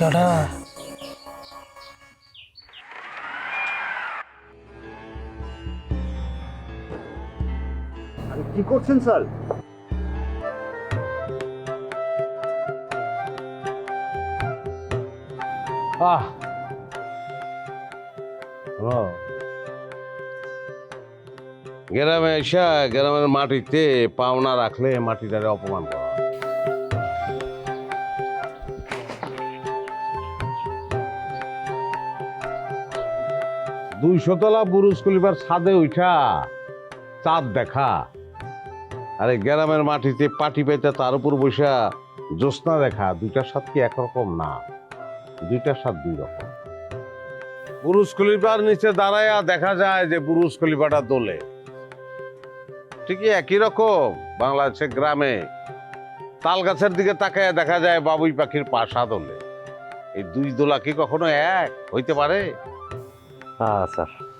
কেডা আরে কি করছেন স্যার? আহ গ্রামে এসা গ্রামের মাটিতে পাওনা রাখলে মাটিটারে অপমান করা। হয়। দুইশো তলা বুরুজ কলিবার ছাদে উঠা, চাঁদ দেখা। আরে গ্রামের মাটিতে পাটি পাইতে তার উপর বসা জ্যোৎস্না দেখা দুইটার স্বাদ কি একরকম না? দুইটার স্বাদ দুই রকম পুরুষ খলিফার নিচে দাঁড়ায়া দেখা যায় যে পুরুষ খলিফাটা দোলে। ঠিকই একই রকম বাংলাদেশের গ্রামে। তাল গাছের দিকে তাকায় দেখা যায় বাবুই পাখির পাশা দোলে। এই দুই দোলা কি কখনো এক? হইতে পারে? হ্যাঁ স্যার